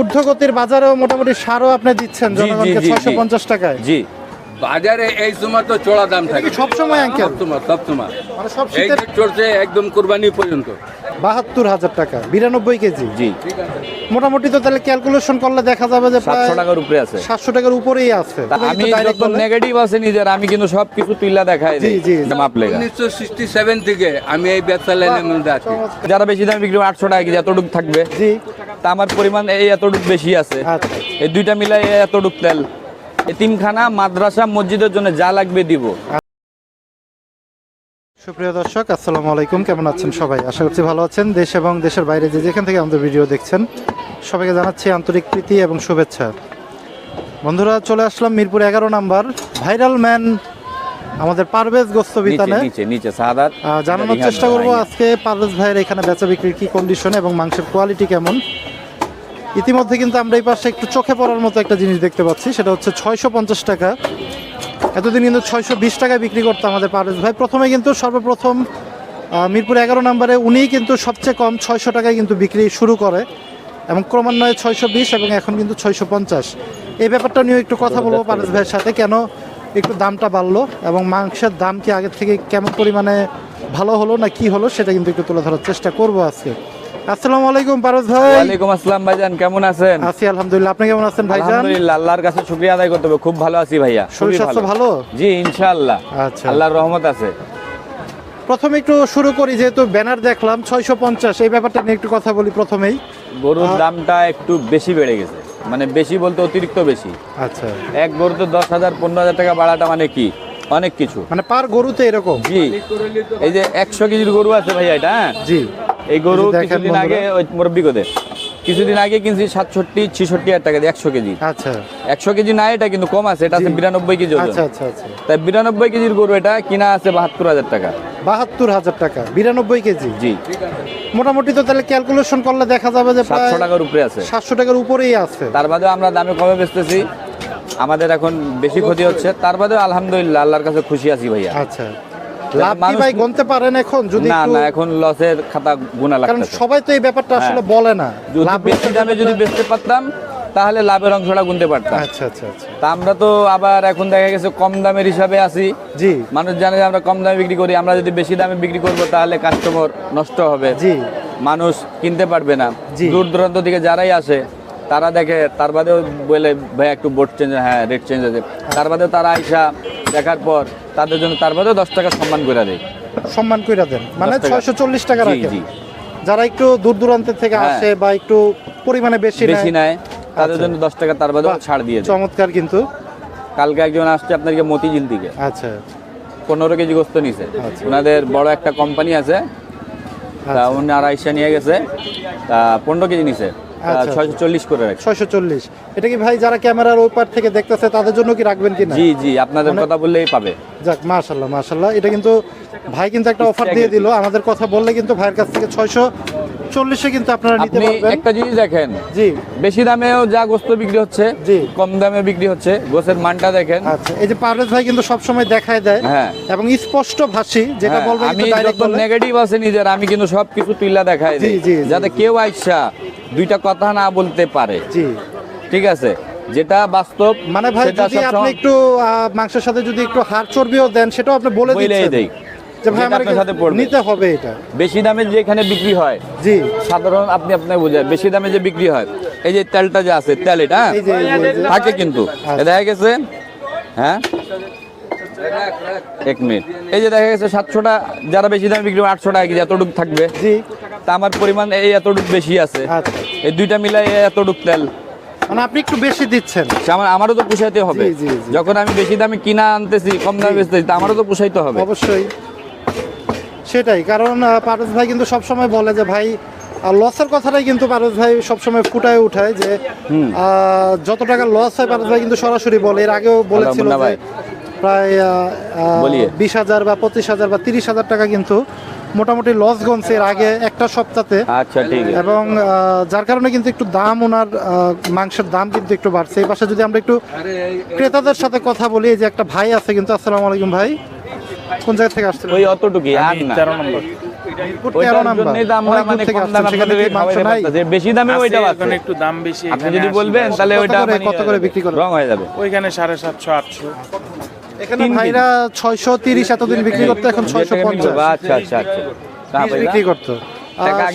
ঊর্ধ্বগতির বাজারেও মোটামুটি সারও আপনি দিচ্ছেন জনগণকে। ছয়শো পঞ্চাশ টাকায়। জি। বাজারে এই সময় তো চড়া দাম থাকে। সব সময় আঙ্কেল সবসময় সবসময় মানে সব এই শীতের চড়ছে একদম কোরবানি পর্যন্ত। বাহাত্তর হাজার টাকা বিরানব্বই কেজি। জি। মোটামুটি তো তাহলে ক্যালকুলেশন করলে দেখা যাবে যে সাতশো টাকার উপরে আছে। সাতশো টাকার উপরেই আছে। আমি যখন নেগেটিভ আছে নিজের আমি কিন্তু সব কিছু তুইলা দেখাই জি, জি, জি। মাপ লেগা। উনিশশো সিক্সটি সেভেন থেকে আমি এই ব্যবসা লাইনের মধ্যে আছি। যারা বেশি দামে বিক্রি আটশো টাকা কেজি এতটুক থাকবে। জি। তা আমার পরিমাণ এই এতটুক বেশি আছে। আচ্ছা। এই দুইটা মিলাই এতটুক তেল। এতিমখানা মাদ্রাসা মসজিদের জন্য যা লাগবে দিব। সুপ্রিয় দর্শক আসসালামু আলাইকুম। কেমন আছেন সবাই? আশা করছি ভালো আছেন। দেশ এবং দেশের বাইরে যে যেখান থেকে আমাদের ভিডিও দেখছেন সবাইকে জানাচ্ছি আন্তরিক প্রীতি এবং শুভেচ্ছা। বন্ধুরা চলে আসলাম মিরপুর এগারো নাম্বার ভাইরাল ম্যান আমাদের পারভেজ আহ, জানানোর চেষ্টা করব আজকে পারভেজ ভাইয়ের এখানে বেচা বিক্রির কি কন্ডিশন এবং মাংসের কোয়ালিটি কেমন। ইতিমধ্যে কিন্তু আমরা এই পাশে একটু চোখে পড়ার মতো একটা জিনিস দেখতে পাচ্ছি, সেটা হচ্ছে ছয়শো পঞ্চাশ টাকা। এতদিন কিন্তু ছয়শো বিশ টাকায় বিক্রি করতো আমাদের পারভেজ ভাই। প্রথমে কিন্তু সর্বপ্রথম মিরপুর এগারো নম্বরে উনিই কিন্তু সবচেয়ে কম ছয়শো টাকায় কিন্তু বিক্রি শুরু করে এবং ক্রমান্বয়ে ছয়শো বিশ এবং এখন কিন্তু ছয়শো পঞ্চাশ। এই ব্যাপারটা নিয়ে একটু কথা বলব পারভেজ ভাইয়ের সাথে, কেন একটু দামটা বাড়লো এবং মাংসের দাম কি আগের থেকে কেমন পরিমাণে ভালো হলো না কি হলো সেটা কিন্তু একটু তুলে ধরার চেষ্টা করব আজকে। আসসালামু আলাইকুম ভাই। ওয়ালাইকুম আসসালাম ভাইজান কেমন আছেন? আছি আলহামদুলিল্লাহ। আপনি কেমন আছেন ভাইজান? আলহামদুলিল্লাহ আল্লাহর কাছে শুকরিয়া আদায় করতে হবে। খুব ভালো আছি ভাইয়া। শরীর স্বাস্থ্য ভালো। জি ইনশাআল্লাহ। আচ্ছা। আল্লাহর রহমত আছে। প্রথমে একটু শুরু করি যেহেতু ব্যানার দেখলাম ছয়শো পঞ্চাশ এই ব্যাপারটা নিয়ে একটু কথা বলি প্রথমেই। গরুর দামটা একটু বেশি বেড়ে গেছে। মানে বেশি বলতে অতিরিক্ত বেশি। আচ্ছা। এক দশ হাজার পনেরো হাজার টাকা বাড়াটা মানে কি? অনেক কিছু। মানে পার গরুতে এরকম? জি। এই যে একশো কেজির গরু আছে ভাইয়া এটা হ্যাঁ? জি। এই গরু কিছুদিন আগে ওই মুরব্বী কোদে কিছুদিন আগে কিনছি সাতষট্টি ছিষট্টি হাজার টাকা দিয়ে একশো কেজি। আচ্ছা। একশো কেজি না এটা কিন্তু কম আছে এটা আছে। বিরানব্বই কেজি আচ্ছা আচ্ছা আচ্ছা। তাই বিরানব্বই কেজির গরু এটা কিনা আছে বাহাত্তর হাজার টাকা। বাহাত্তর হাজার টাকা বিরানব্বই কেজি? জি। মোটামুটি তো তাহলে ক্যালকুলেশন করলে দেখা যাবে যে সাতশো টাকার উপরে আছে। সাতশো টাকার উপরেই আছে। তার বাদেও আমরা দামে কমে বেচতেছি। আমাদের এখন বেশি ক্ষতি হচ্ছে। তার বাদেও আলহামদুলিল্লাহ আল্লাহর কাছে খুশি আছি ভাইয়া। আচ্ছা। লাভ কি ভাই গুনতে পারেন এখন যদি না না এখন লসের খাতা গুণা কারণ সবাই তো এই ব্যাপারটা হ্যাঁ। আসলে বলে না। লাভ বেশি দামে যদি বেচতে পারতাম তাহলে লাভের অংশটা গুনতে পারতাম। আচ্ছা আচ্ছা আচ্ছা। তা আমরা তো আবার এখন দেখা গেছে কম দামের হিসাবে আছি। জি। মানুষ জানে যে আমরা কম দামে বিক্রি করি আমরা যদি বেশি দামে বিক্রি করব তাহলে কাস্টমার নষ্ট হবে। জি। মানুষ কিনতে পারবে না। দূর দূরান্ত থেকে যারাই আসে তারা দেখে তার বাদেও বলে ভাই একটু বোর্ড চেঞ্জ হ্যাঁ রেট চেঞ্জ আছে তার বাদেও তারা আইসা দেখার পর তাদের জন্য তার বাদেও দশ টাকা সম্মান করে দেয়। সম্মান কইরা দেন। মানে ছয়শো চল্লিশ টাকা রাখেন। যারা একটু দূর দূরান্ত থেকে হ্যাঁ। আসে বা একটু পরিমাণে বেশি বেশি নেয় তাদের আচ্ছা। জন্য দশ টাকা তার বাদেও ছাড় দিয়ে চমৎকার কিন্তু। কালকে একজন আসছে আপনাকে মতিঝিল থেকে? আচ্ছা। পনেরো কেজি গোস্ত নিছে। আচ্ছা। ওনাদের বড় একটা কোম্পানি আছে। তা আচ্ছা। উনি আড়াইশা নিয়ে গেছে। তা পনেরো কেজি নিছে। আচ্ছা, ছয়শো চল্লিশ করে রাখি। ছয়শো চল্লিশ। এটা কি ভাই যারা ক্যামেরার ওই পার থেকে দেখতেছে তাদের জন্য কি রাখবেন কিনা? জি জি আপনাদের মানে- কথা বললেই পাবে। যাক মাশাল্লাহ মাশাল্লাহ এটা কিন্তু ভাই কিন্তু একটা অফার দিয়ে দিল। আমাদের কথা বললে কিন্তু ভাইয়ের কাছ থেকে ছয়শো চল্লিশে কিন্তু আপনারা নিতে পারবেন। একটা জিনিস দেখেন জি। বেশি দামেও যা গোস্ত বিক্রি হচ্ছে জি। কম দামে বিক্রি হচ্ছে গোসের মানটা দেখেন। আচ্ছা এই যে পারভেজ ভাই কিন্তু দেখায় দেয় হ্যাঁ। এবং স্পষ্ট ভাষী যেটা হ্যাঁ, আমি ডাইরেক্ট নেগেটিভ আছে নিজের আমি কিন্তু সব কিছু তুইলা জি, যাতে কেউ আইসা দুইটা কথা না বলতে পারে। জি। ঠিক আছে? যেটা বাস্তব মানে ভাই যদি আপনি একটু মাংসের সাথে যদি একটু হাড় চর্বিও দেন সেটাও আপনি বলে দিচ্ছেন। ভাই আমার সাথে পড়বে। নিতে হবে এটা। বেশি দামে যেখানে বিক্রি হয় জি। সাধারণ আপনি আপনাকে বোঝায় বেশি দামে যে বিক্রি হয় এই যে তেলটা যে আছে তেল এটা হ্যাঁ? থাকে কিন্তু। দেখা গেছে হ্যাঁ? এক মিনিট। এই যে দেখা গেছে সাতশোটা যারা বেশি দামে বিক্রি আটশো টাকা কেজি এতটুক থাকবে। জি। তা আমার পরিমাণ এই এতটুক বেশি আছে। আচ্ছা। এই দুইটা মিলাই এতটুক তেল। মানে আপনি একটু বেশি দিচ্ছেন। আমার আমারও তো পুষাইতে হবে। যখন আমি বেশি দামে কিনা আনতেছি কম দামে বেচতেছি তা আমারও তো পুষাইতে হবে। অবশ্যই। সেটাই কারণ পারস ভাই কিন্তু সবসময় বলে যে ভাই লসের কথাটাই কিন্তু পারস ভাই সবসময় ফুটায় উঠায় যে আহ, যত টাকা লস হয় পারস ভাই কিন্তু সরাসরি বলে। এর আগেও বলেছিল যে ভাই। প্রায় বিশ হাজার বা পঁচিশ হাজার বা তিরিশ হাজার টাকা কিন্তু মোটামুটি লস গনছে এর আগে একটা সপ্তাহে আচ্ছা ঠিক এবং যার কারণে কিন্তু একটু দাম ওনার মাংসের দাম কিন্তু একটু বাড়ছে। এই পাশে যদি আমরা একটু ক্রেতাদের সাথে কথা বলি যে একটা ভাই আছে কিন্তু আসসালামু আলাইকুম ভাই। কোন জায়গা থেকে আসছে ওই অতটুকুই আর না। তেরো নম্বর। মানে আপনি যদি বলবেন তাহলে ওইটা মানে কত করে বিক্রি করেন? রং হয়ে যাবে। ওইখানে সাড়ে সাতশো আটশো। এখানে। ভাইরা এতদিন বিক্রি করতো। আচ্ছা আচ্ছা আচ্ছা? বিক্রি করতো।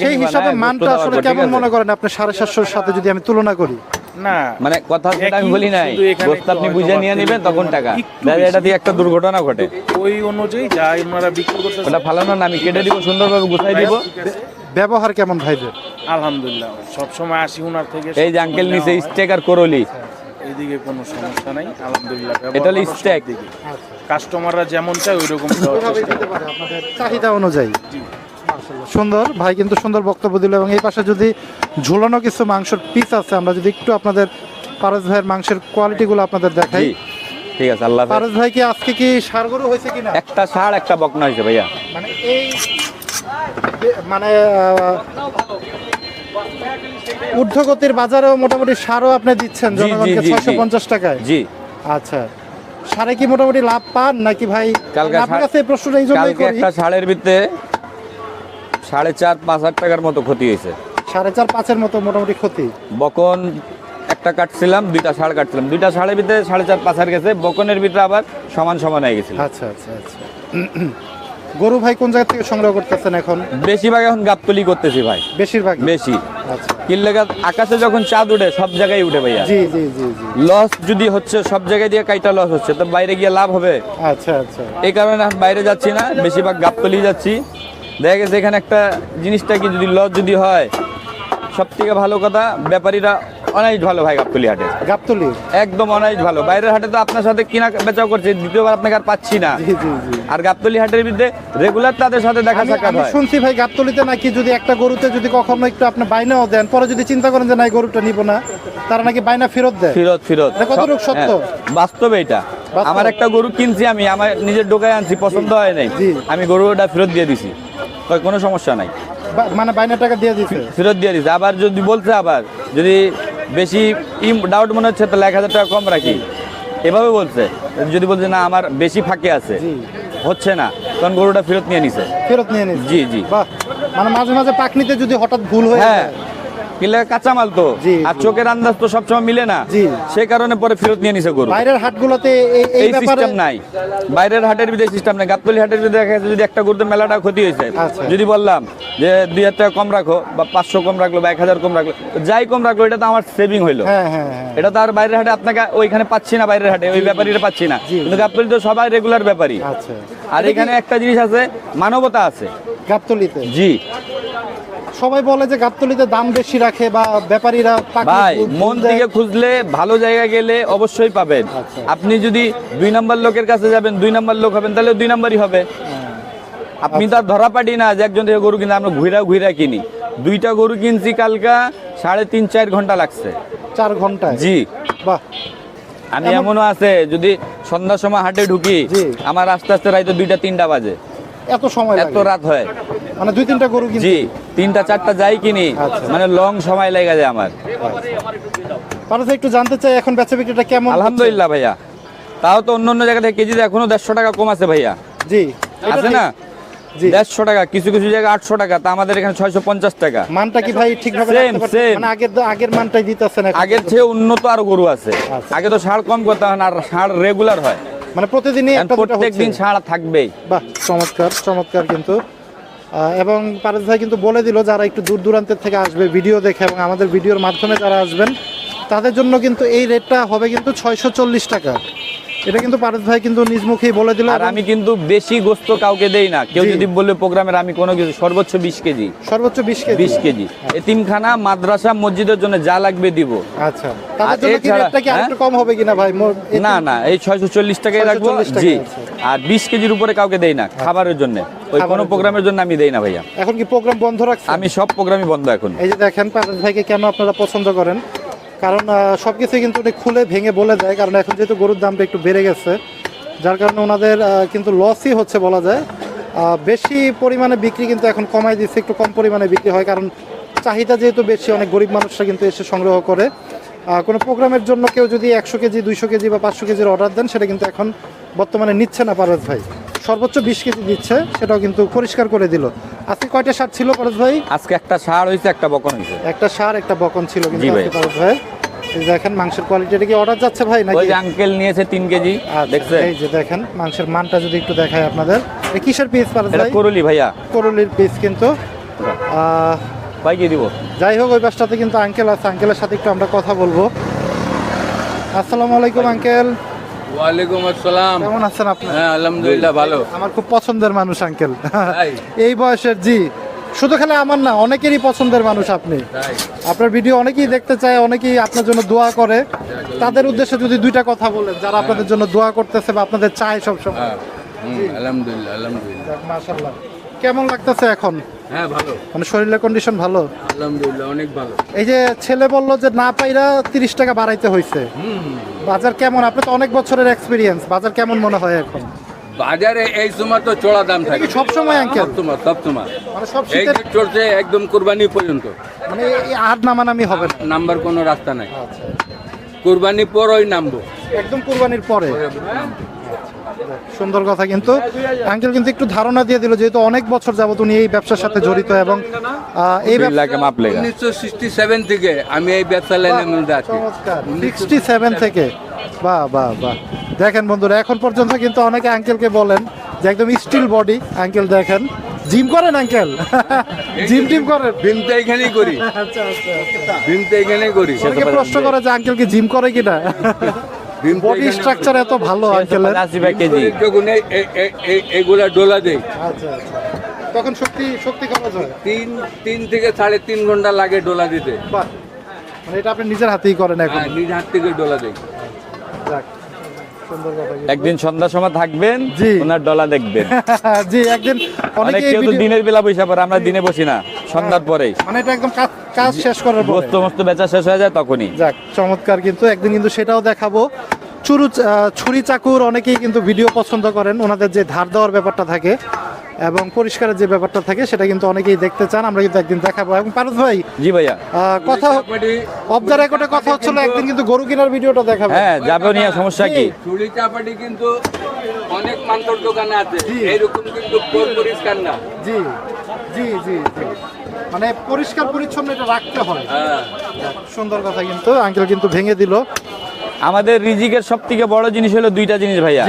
সেই হিসাবে মানটা আসলে কেমন মনে করেন আপনি সাড়ে সাতশোর সাথে যদি আমি তুলনা করি? না। মানে কথা যেটা আমি বলি নাই একটু আপনি বুঝে নিয়ে নেবেন তখন টাকা। বেশি। এটা দিয়ে একটা দুর্ঘটনা ঘটে। ওই অনুযায়ী যা ওনারা বিক্রি করতেছে ওটা ফালানো না আমি কেটে দিব সুন্দরভাবে গুছাই দিব। ব্যবহার কেমন ভাইদের? আলহামদুলিল্লাহ সবসময় আসি ওনার থেকে এই যে আঙ্কেল নিচে স্টেক আর করলি। এইদিকে কোনো সমস্যা নাই আলহামদুলিল্লাহ এটা হলো steak। কাস্টমাররা যেমন চায় ওই রকম ওভাবে দিতে পারে আপনাদের চাহিদা অনুযায়ী। সুন্দর। ভাই কিন্তু সুন্দর বক্তব্য দিল এবং এই পাশে যদি ঝুলানো কিছু মাংসের পিস আছে আমরা যদি একটু আপনাদের পারস ভাইয়ের মাংসের কোয়ালিটিগুলো আপনাদের দেখাই। ঠিক আছে আল্লাহ পারস ভাই কি আজকে কি সারগরু হয়েছে কিনা? একটা ষাড় একটা বকনা হয়েছে ভাইয়া। মানে এই মানে ঊর্ধ্বগতির বাজারেও মোটামুটি সারও আপনি দিচ্ছেন জনগণকে। ছয়শো পঞ্চাশ টাকায়? জি। আচ্ছা। সারে কি মোটামুটি লাভ পান নাকি ভাই? কালকে আপনার কাছে এই প্রশ্নটা এই জন্যই কালকে করি। একটা ষাঁড়ের ভিতরে সাড়ে চার পাঁচ হাজার টাকার মতো ক্ষতি হয়েছে। সাড়ে চার পাঁচের মতো মোটামুটি ক্ষতি? বকন একটা কাটছিলাম দুইটা ষাঁড় কাটছিলাম। দুইটা ষাঁড়ের ভিতরে সাড়ে চার পাঁচ হাজার গেছে বকনের ভিতরে আবার সমান সমান হয়ে গেছিল। আচ্ছা আচ্ছা আচ্ছা। গরু ভাই কোন জায়গা থেকে সংগ্রহ করতেছেন এখন? বেশিরভাগ এখন গাবতলি করতেছি ভাই। বেশিরভাগ? বেশি। আচ্ছা। কিল্লেগা আকাশে যখন চাঁদ উঠে সব জায়গায় উঠে ভাইয়া। জি জি জি জি। লস যদি হচ্ছে সব জায়গায় দিয়ে কাইটা লস হচ্ছে তো বাইরে গিয়ে লাভ হবে। আচ্ছা আচ্ছা। এই কারণে বাইরে যাচ্ছি না বেশিরভাগ গাবতলি যাচ্ছি। দেখা গেছে এখানে একটা জিনিসটা কি যদি লস যদি হয় সব থেকে ভালো কথা ব্যাপারীরা অনেক ভালো ভাই গাবতলি হাটে। গাবতলি? একদম অনেক ভালো। বাইরের হাটে তো আপনার সাথে কিনা বেচাও করছে দ্বিতীয়বার আপনাকে আর পাচ্ছি না। আর গাবতলি হাটের বিরুদ্ধে রেগুলার তাদের সাথে দেখা সাক্ষাৎ হয়। শুনছি ভাই গাবতলিতে নাকি যদি একটা গরুতে যদি কখনো একটু আপনি বাইনাও দেন পরে যদি চিন্তা করেন যে না এই গরুটা নিব না তারা নাকি বাইনা ফেরত দেয়? ফেরত ফিরত। কতটুকু সত্য? হ্যাঁ, বাস্তবে এটা। আমার একটা গরু কিনছি আমি আমার নিজের ডোকায় আনছি পছন্দ হয় নাই। আমি গরুটা ফেরত দিয়ে দিছি। কোনো সমস্যা নাই। মানে বাইনা টাকা দিয়ে দিচ্ছে ফেরত দিয়ে দিচ্ছে আবার যদি বলছে আবার যদি বেশি ডাউট মনে হচ্ছে তাহলে এক হাজার টাকা কম রাখি। এভাবে বলছে। যদি বলছে না আমার বেশি ফাঁকে আছে। হচ্ছে না। তখন গরুটা ফেরত নিয়ে নিছে। ফেরত নিয়ে নিছে। জি জি। বাহ। মানে মাঝে মাঝে পাকনিতে যদি হঠাৎ ভুল হয় হ্যাঁ। কাঁচামাল তো আর চোখের আন্দাজ তো সবসময় মিলে না। সে কারণে পরে ফেরত নিয়ে নিছে গরু। বাইরের হাটগুলোতে এই সিস্টেম নাই। বাইরের হাটের ভিতরে সিস্টেম নাই। গাবতলি হাটের ভিতরে দেখা যাচ্ছে যদি একটা গরুতে মেলাটা ক্ষতি হয়েছে। আচ্ছা। যদি বললাম যে দুই হাজার টাকা কম রাখো বা পাঁচশো কম রাখল বা এক হাজার কম রাখল যাই কম রাখল এটা তো আমার সেভিং হইল। হ্যাঁ হ্যাঁ হ্যাঁ। এটা তো আর বাইরের হাটে আপনাকে ওইখানে পাচ্ছি না বাইরের হাটে ওই ব্যাপারীরা পাচ্ছি না। কিন্তু গাবতলি তো সবাই রেগুলার ব্যাপারী। আচ্ছা। আর এখানে একটা জিনিস আছে মানবতা আছে। গাবতলিতে? জি। সবাই বলে যে গাবতলিতে দাম বেশি রাখে বা ব্যাপারীরা ভাই মন থেকে খুঁজলে ভালো জায়গায় গেলে অবশ্যই পাবেন। আচ্ছা। আপনি যদি দুই নাম্বার লোকের কাছে যাবেন দুই নাম্বার লোক হবেন তাহলে দুই নাম্বারই হবে। আপনি তো আর ধরা পাটি না যে একজন থেকে গরু কিনে আমরা ঘুরা ঘুরা কিনি। দুইটা গরু কিনছি কালকা সাড়ে তিন চার ঘণ্টা লাগছে। চার ঘণ্টা জি। বাহ। আমি এমনও আছে যদি সন্ধ্যার সময় হাটে ঢুকি। আমার আস্তে আস্তে রাইতে দুইটা তিনটা বাজে। এত সময় এত রাত হয়। মানে দুই তিনটা গরু জি তিনটা চারটা যাই কিনি আচ্ছা। মানে লং সময় লেগে যায় আমার। পারস একটু জানতে চাই এখন বেচা বিক্রিটা কেমন আলহামদুলিল্লাহ ভাইয়া। তাও তো অন্য অন্য জায়গা থেকে কেজিতে এখনও দেড়শো টাকা কম আছে ভাইয়া। জি। আছে না? জি। দেড়শো টাকা কিছু কিছু জায়গায় আটশো টাকা তা আমাদের এখানে ছয়শো পঞ্চাশ টাকা। মানটা কি ভাই ঠিকভাবে. মানে আগের আগের মানটাই দিতেছেন এখন। আগের চেয়ে উন্নত আরও গরু আছে। আচ্ছা। আগে তো সার কম করতে হয় না আর সার রেগুলার হয়। মানে প্রতিদিনই প্রত্যেকদিন ষাঁড় থাকবেই। বাহ চমৎকার চমৎকার কিন্তু। আহ, এবং পারেজ ভাই কিন্তু বলে দিল যারা একটু দূর দূরান্তের থেকে আসবে ভিডিও দেখে এবং আমাদের ভিডিওর মাধ্যমে যারা আসবেন তাদের জন্য কিন্তু এই রেটটা হবে কিন্তু ছয়শো চল্লিশ টাকা। এটা কিন্তু পারস ভাই কিন্তু নিজ মুখেই বলে দিল আর আমি কিন্তু বেশি গোস্ত কাউকে দেই না। কেউ। যদি বললে প্রোগ্রামের আমি কোনো কিছু সর্বোচ্চ বিশ কেজি। সর্বোচ্চ বিশ কেজি। বিশ কেজি। এতিমখানা মাদ্রাসা মসজিদের জন্য যা লাগবে দিব। আচ্ছা। তাদের জন্য কি রেটটা কি হ্যাঁ? আরেকটু কম হবে কিনা ভাই? না না এই ছয়শো চল্লিশ টাকায় রাখব। জি। আর বিশ কেজির উপরে কাউকে দেই না খাবারের জন্য। ওই কোনো প্রোগ্রামের জন্য আমি দেই না ভাইয়া। এখন কি প্রোগ্রাম বন্ধ রাখছে আমি সব প্রোগ্রামই বন্ধ এখন। এই যে দেখেন পারভেজ ভাইকে কেন আপনারা পছন্দ করেন? কারণ সব কিছু কিন্তু উনি খুলে ভেঙে বলে দেয়, কারণ এখন যেহেতু গরুর দামটা একটু বেড়ে গেছে, যার কারণে ওনাদের কিন্তু লসই হচ্ছে বলা যায়। বেশি পরিমাণে বিক্রি কিন্তু এখন কমাই দিচ্ছে, একটু কম পরিমাণে বিক্রি হয়, কারণ চাহিদা যেহেতু বেশি, অনেক গরিব মানুষরা কিন্তু এসে সংগ্রহ করে। কোনো প্রোগ্রামের জন্য কেউ যদি একশো কেজি, দুইশো কেজি বা পাঁচশো কেজির অর্ডার দেন, সেটা কিন্তু এখন বর্তমানে নিচ্ছে না পারভেজ ভাই। সর্বোচ্চ বিশ কেজি দিচ্ছে সেটাও কিন্তু পরিষ্কার করে দিল। আজকে কয়টা সার ছিল পারস ভাই? আজকে একটা সার হয়েছে একটা বকন হয়েছে একটা সার একটা বকন ছিল কিন্তু জি ভাই। দেখেন মাংসের কোয়ালিটিটা কি অর্ডার যাচ্ছে ভাই নাকি? আঙ্কেল নিয়েছে তিন কেজি আচ্ছা, দেখছে এই যে দেখেন মাংসের মানটা যদি একটু দেখায় আপনাদের। এটা কিসের পিস পারস এটা করলি ভাইয়া। করলির পিস কিন্তু। ভাই কি দিব? যাই হোক ওই পাশটাতে কিন্তু আঙ্কেল আছে। আঙ্কেলের সাথে একটু আমরা কথা বলব। আসসালামু আলাইকুম আঙ্কেল ওয়ালাইকুম আসসালাম। কেমন আছেন আপনি? হ্যাঁ আলহামদুলিল্লাহ ভালো। আমার খুব পছন্দের মানুষ আঙ্কেল। এই বয়সের জি। শুধু খালি আমার না অনেকেরই পছন্দের মানুষ আপনি। আপনার ভিডিও অনেকেই দেখতে চায় অনেকেই আপনার জন্য দোয়া করে। তাদের উদ্দেশ্যে যদি দুইটা কথা বলেন যারা আপনাদের জন্য দোয়া করতেছে বা আপনাদের চায় সবসময়। হ্যাঁ আলহামদুলিল্লাহ আলহামদুলিল্লাহ। মাশাআল্লাহ। কেমন লাগতেছে এখন? হ্যাঁ ভালো। মানে শরীরের কন্ডিশন ভালো? আলহামদুলিল্লাহ অনেক ভালো। এই যে ছেলে বলল যে না পাইরা তিরিশ টাকা বাড়াইতে হয়েছে বাজার কেমন? আপনি তো অনেক বছরের এক্সপিরিয়েন্স বাজার কেমন মনে হয় এখন? বাজারে এই সময় তো চড়া দাম থাকে। সব সময় আঙ্কেল সব সময়। মানে সব এই শীতের যে চলছে একদম কোরবানি পর্যন্ত। মানে এই আর নামানামি হবে না? নাম্বার কোনো রাস্তা নাই। আচ্ছা। কোরবানি পর ওই নামবো। একদম কুরবানির পরে? সুন্দর কথা কিন্তু। আঙ্কেল কিন্তু একটু ধারণা দিয়ে দিল যেহেতু অনেক বছর যাবত উনি এই ব্যবসার সাথে জড়িত এবং এই ব্যবসা মাপ লেগা উনিশশো সিক্সটি সেভেন থেকে আমি এই ব্যবসা লাইনের মধ্যে আছি। সিক্সটি সেভেন থেকে। বাহ বাহ বাহ। দেখেন বন্ধুরা এখন পর্যন্ত কিন্তু অনেকে আঙ্কেলকে বলেন যে একদম স্টিল বডি আঙ্কেল দেখেন জিম করেন আঙ্কেল? জিম টিম করেন? ভীমটা এখানেই করি। আচ্ছা আচ্ছা ভীমটা এখানেই করি। প্রশ্ন করে যে আঙ্কেল কি জিম করে কিনা? বডি স্ট্রাকচার এত ভালো আঙ্কেলের আশি টাকা কেজি। যখন এইগুলা ডোলা দেই। আচ্ছা আচ্ছা। তখন শক্তি শক্তি খরচ হয়? তিন তিন থেকে সাড়ে তিন ঘণ্টা লাগে ডোলা দিতে। বাহ। মানে এটা আপনি নিজের হাতেই করেন এখন। নিজের নিজ হাত থেকে ডোলা দেই। যাক, সুন্দর কথা কিন্তু। একদিন সন্ধ্যার সময় থাকবেন। ওনার ডলা দেখবেন। জি একদিন অনেক কেউ তো দিনের বেলা বসে পড়ে আমরা দিনে বসি না সন্ধ্যার পরেই মানে এটা একদম কাজ কাজ শেষ করার পরে। বস্তু মস্ত বেচা শেষ হয়ে যায় তখনই। যাক চমৎকার কিন্তু একদিন কিন্তু সেটাও দেখাবো। চুরু ছুরি চাকুর অনেকেই কিন্তু ভিডিও পছন্দ করেন ওনাদের যে ধার দেওয়ার ব্যাপারটা থাকে। এবং পরিষ্কারের যে ব্যাপারটা থাকে সেটা কিন্তু অনেকেই দেখতে চান। আমরা কিন্তু একদিন দেখাবো। এবং পারুল ভাই জি ভাইয়া। কথা অফ দ্য রেকর্ডে কথা হচ্ছিল একদিন কিন্তু গরু কেনার ভিডিওটা দেখাবো। হ্যাঁ যাবে নিয়ে সমস্যা কি? চুড়ি চাপাটি কিন্তু অনেক মান্তর দোকানে আছে। এইরকম কিন্তু পর- পরিষ্কার না। জি জি জি জি। মানে পরিষ্কার পরিচ্ছন্ন এটা রাখতে হয়। হ্যাঁ। সুন্দর কথা কিন্তু আঙ্কেল কিন্তু ভেঙে দিল। আমাদের রিজিকের সব থেকে বড় জিনিস হলো দুইটা জিনিস ভাইয়া।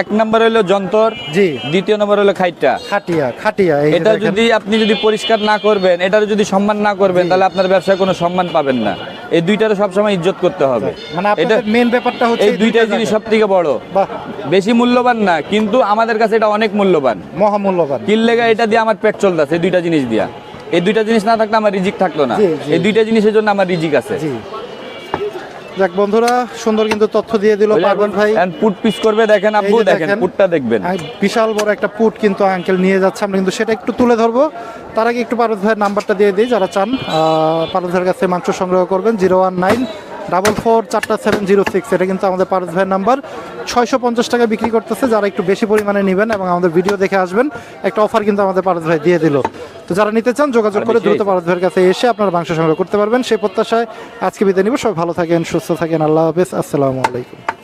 এক নম্বর হলো যন্তর জি। দ্বিতীয় নম্বর হলো খাইটটা। খাটিয়া খাটিয়া এটা। যদি আপনি যদি পরিষ্কার না করবেন এটার যদি সম্মান না করবেন তাহলে আপনার ব্যবসায় কোনো সম্মান পাবেন না। এই দুইটারও সবসময় ইজ্জত করতে হবে। মানে এটা মেন ব্যাপারটা হচ্ছে এই দুইটা জিনিস সব থেকে বড়। বাহ। বেশি মূল্যবান না কিন্তু আমাদের কাছে এটা অনেক মূল্যবান। মহামূল্যবান। কিল্লেগা এটা দিয়ে আমার পেট চলতেছে এই দুইটা জিনিস দিয়া। এই দুইটা জিনিস না থাকলে আমার রিজিক থাকল না। এই দুইটা জিনিসের জন্য আমার রিজিক আছে। জি। যাক বন্ধুরা সুন্দর কিন্তু তথ্য দিয়ে দিল পারবেন ভাই। পুট পিস করবে দেখেন দেখেন দেখেন। পুটটা দেখবেন। বিশাল বড় একটা পুট কিন্তু আঙ্কেল নিয়ে যাচ্ছে আমরা কিন্তু সেটা একটু তুলে ধরবো। তার আগে একটু পারদ ভাইয়ের নাম্বারটা দিয়ে দিই যারা চান পারদ ভাইয়ের কাছে মাংস সংগ্রহ করবেন zero one nine double four চারটা সেভেন জিরো সিক্স এটা কিন্তু আমাদের পারদ ভাইয়ের নাম্বার ছয়শো পঞ্চাশ টাকা বিক্রি করতেছে যারা একটু বেশি পরিমাণে নেবেন এবং আমাদের ভিডিও দেখে আসবেন একটা অফার কিন্তু আমাদের পারদ ভাই দিয়ে দিল। তো যারা নিতে চান যোগাযোগ করে দ্রুত ভারতের কাছে এসে আপনারা মাংস সংগ্রহ করতে পারবেন। সেই প্রত্যাশায় আজকে বিদায় নিব। সবাই ভালো থাকেন সুস্থ থাকেন। আল্লাহ হাফেজ। আসসালামু আলাইকুম।